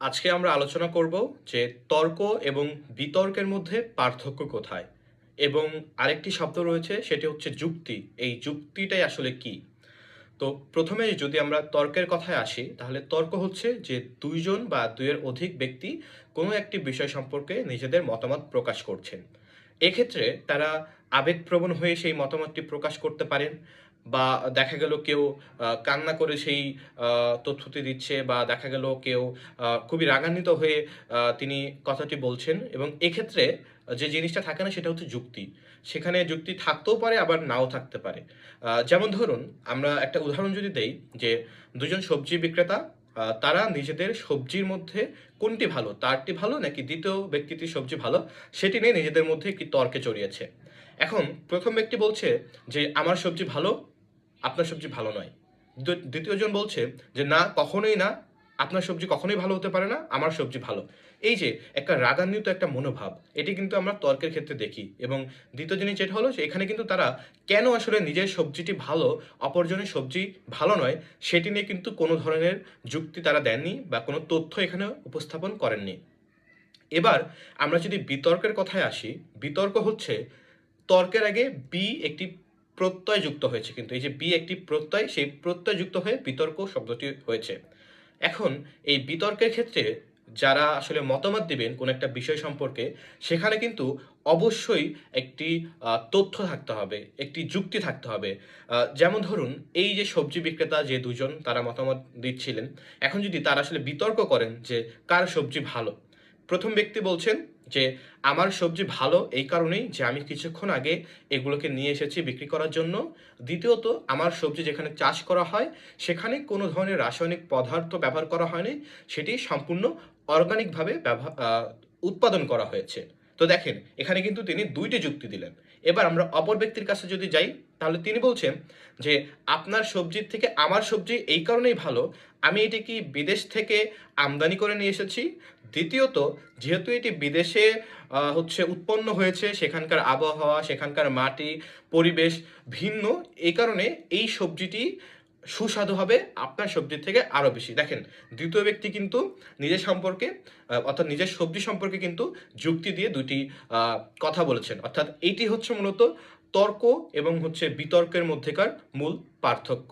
আজকে আমরা আলোচনা করব যে তর্ক এবং বিতর্কের মধ্যে পার্থক্য কোথায় এবং আরেকটি শব্দ রয়েছে, সেটি হচ্ছে যুক্তি। এই যুক্তিটাই আসলে কি? তো প্রথমে যদি আমরা তর্কের কথায় আসি, তাহলে তর্ক হচ্ছে যে দুইজন বা দুইয়ের অধিক ব্যক্তি কোনো একটি বিষয় সম্পর্কে নিজেদের মতামত প্রকাশ করছেন। এক্ষেত্রে তারা আবেগপ্রবণ হয়ে সেই মতামতটি প্রকাশ করতে পারেন বা দেখা গেল কেউ কান্না করে সেই তথ্যটি দিচ্ছে বা দেখা গেল কেউ খুবই রাগান্বিত হয়ে তিনি কথাটি বলছেন এবং এক্ষেত্রে যে জিনিসটা থাকে না সেটা হচ্ছে যুক্তি। সেখানে যুক্তি থাকতেও পারে, আবার নাও থাকতে পারে। যেমন ধরুন, আমরা একটা উদাহরণ যদি দেই যে দুজন সবজি বিক্রেতা তারা নিজেদের সবজির মধ্যে কোনটি ভালো, তারটি ভালো নাকি দ্বিতীয় ব্যক্তিটির সবজি ভালো, সেটি নিয়ে নিজেদের মধ্যে একটি তর্কে জড়িয়েছে। এখন প্রথম ব্যক্তি বলছে যে, আমার সবজি ভালো আপনার সবজি ভালো নয়। দ্বিতীয়জন বলছে যে, না, কখনোই না। আপনার সবজি কখনোই ভালো হতে পারে না, আমার সবজি ভালো। এই যে, একটা রাগান্বিত একটা মনোভাব, এটি কিন্তু আমরা তর্কের ক্ষেত্রে দেখি। এবং দ্বিতীয় জিনিস যেটা হলো এখানে কিন্তু তারা কেন আসলে নিজের সবজিটি ভালো, অপরজনের সবজি ভালো নয়, সেটি নিয়ে কিন্তু কোনো ধরনের যুক্তি তারা দেননি বা কোনো তথ্য এখানে উপস্থাপন করেননি। এবার আমরা যদি বিতর্কের কথায় আসি, বিতর্ক হচ্ছে তর্কের আগে বি একটি প্রত্যয় যুক্ত হয়েছে, কিন্তু এই যে বি একটি প্রত্যয়, সেই প্রত্যয় যুক্ত হয়ে বিতর্ক শব্দটি হয়েছে। এখন এই বিতর্কের ক্ষেত্রে যারা আসলে মতামত দিবেন কোন একটা বিষয় সম্পর্কে, সেখানে কিন্তু অবশ্যই একটি তথ্য থাকতে হবে, একটি যুক্তি থাকতে হবে। যেমন ধরুন, এই যে সবজি বিক্রেতা যে দুজন তারা মতামত দিচ্ছিলেন, এখন যদি তারা আসলে বিতর্ক করেন যে কার সবজি ভালো, প্রথম ব্যক্তি বলছেন যে আমার সবজি ভালো এই কারণেই যে আমি কিছুক্ষণ আগে এগুলোকে নিয়ে এসেছি বিক্রি করার জন্য। দ্বিতীয়ত, আমার সবজি যেখানে চাষ করা হয়, সেখানে কোনো ধরনের রাসায়নিক পদার্থ ব্যবহার করা হয়নি। সেটি সম্পূর্ণ অর্গানিকভাবে ব্যবহার উৎপাদন করা হয়েছে। তো দেখেন, এখানে কিন্তু তিনি দুইটি যুক্তি দিলেন। এবার আমরা অপর ব্যক্তির কাছে যদি যাই, তাহলে তিনি বলছেন যে, আপনার সবজির থেকে আমার সবজি এই কারণেই ভালো। আমি এটি কি বিদেশ থেকে আমদানি করে নিয়ে এসেছি? দ্বিতীয়ত, যেহেতু এটি বিদেশে হচ্ছে উৎপন্ন হয়েছে, সেখানকার আবহাওয়া, সেখানকার মাটি, পরিবেশ ভিন্ন এই কারণে এই সবজিটি সুস্বাদু হবে, আপনার সবজির থেকে আরও বেশি। দেখেন, দ্বিতীয় ব্যক্তি কিন্তু নিজের সম্পর্কে অর্থাৎ নিজের সবজি সম্পর্কে কিন্তু যুক্তি দিয়ে দুটি কথা বলেছেন। অর্থাৎ এইটি হচ্ছে মূলত তর্ক এবং হচ্ছে বিতর্কের মধ্যেকার মূল পার্থক্য।